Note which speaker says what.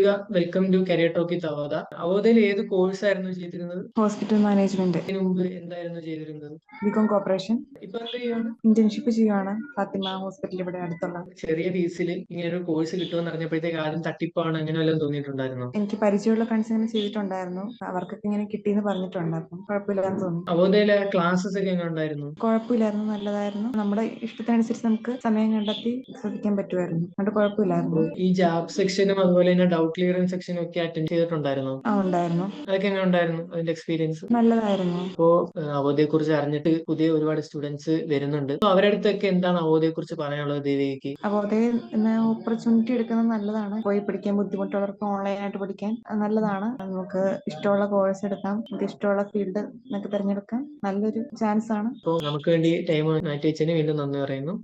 Speaker 1: Devika welcome to career talkie തവോദ അവോദയിൽ ഏത് course ആയിരുന്നു ചെയ്തിരുന്നത്?
Speaker 2: ഹോസ്പിറ്റൽ മാനേജ്മെന്റ്
Speaker 1: ഇതിനു മുമ്പ് എന്തായിരുന്നു ചെയ്തിരുന്നത്?
Speaker 2: ബികോം കോർപ്പറേഷൻ
Speaker 1: ഇപ്പൊ എന്ത് ചെയ്യാണ്
Speaker 2: ഇന്റേൺഷിപ്പ് ചെയ്യുകയാണ് ഫാത്തിമ ഹോസ്പിറ്റൽ ഇവിടെ അടുത്തുള്ള.
Speaker 1: ചെറിയ ഫീസിൽ ഇങ്ങനെ ഒരു കോഴ്സ് കിട്ടുമെന്ന് അറിഞ്ഞപ്പോഴത്തേക്ക് ആദ്യം തട്ടിപ്പാണ് അങ്ങനെ വല്ലതും തോന്നിയിട്ടുണ്ടായിരുന്നു?
Speaker 2: എനിക്ക് പരിചയമുള്ള ഫ്രണ്ട്സ് ഇങ്ങനെ ചെയ്തിട്ടുണ്ടായിരുന്നു. അവർക്കൊക്കെ ഇങ്ങനെ കിട്ടിയെന്ന് പറഞ്ഞിട്ടുണ്ടായിരുന്നു. കുഴപ്പമില്ലാന്ന് തോന്നി.
Speaker 1: അവോദയിലെ ക്ലാസ്സസ് ഒക്കെ എങ്ങനെ ഉണ്ടായിരുന്നു?
Speaker 2: കുഴപ്പമില്ലായിരുന്നു നല്ലതായിരുന്നു. നമ്മുടെ ഇഷ്ടത്തിനനുസരിച്ച് നമുക്ക് സമയം കണ്ടെത്തി ശ്രദ്ധിക്കാൻ പറ്റുമായിരുന്നു. അതുകൊണ്ട് കുഴപ്പമില്ലായിരുന്നു.
Speaker 1: ഈ ജാബ് സെക്ഷനും അതുപോലെ തന്നെ ഡൗട്ട് ക്ലിയറൻസ് സെക്ഷൻ ഒക്കെ അറ്റൻഡ് ചെയ്തിട്ടുണ്ടായിരുന്നു?
Speaker 2: ഉണ്ടായിരുന്നു.
Speaker 1: അതൊക്കെ എങ്ങനെ ഉണ്ടായിരുന്നു അതിന്റെ എക്സ്പീരിയൻസ്
Speaker 2: നല്ലതായിരുന്നു.
Speaker 1: ഇപ്പോ അവധിയെ കുറിച്ച് അറിഞ്ഞിട്ട് പുതിയ ഒരുപാട് സ്റ്റുഡൻസ് വരുന്നുണ്ട്. അവരുടെ അടുത്തൊക്കെ എന്താണ് അവധിയെ കുറിച്ച് പറയാനുള്ളത്
Speaker 2: ദേവിക്ക് അതേ ഓപ്പർച്യൂണിറ്റി എടുക്കുന്നത് നല്ലതാണ്. പോയി പഠിക്കാൻ ബുദ്ധിമുട്ടുള്ളവർക്ക് ഓൺലൈൻ ആയിട്ട് പഠിക്കാൻ നല്ലതാണ്. നമുക്ക് ഇഷ്ടമുള്ള കോഴ്സ് എടുക്കാം. നമുക്ക് ഇഷ്ടമുള്ള ഫീൽഡ് നമുക്ക് തിരഞ്ഞെടുക്കാൻ നല്ലൊരു ചാൻസ് ആണ്.
Speaker 1: അപ്പോൾ നമുക്ക് വേണ്ടി ടൈം മാറ്റി വെച്ചതിന് വീണ്ടും നന്ദി പറയുന്നു.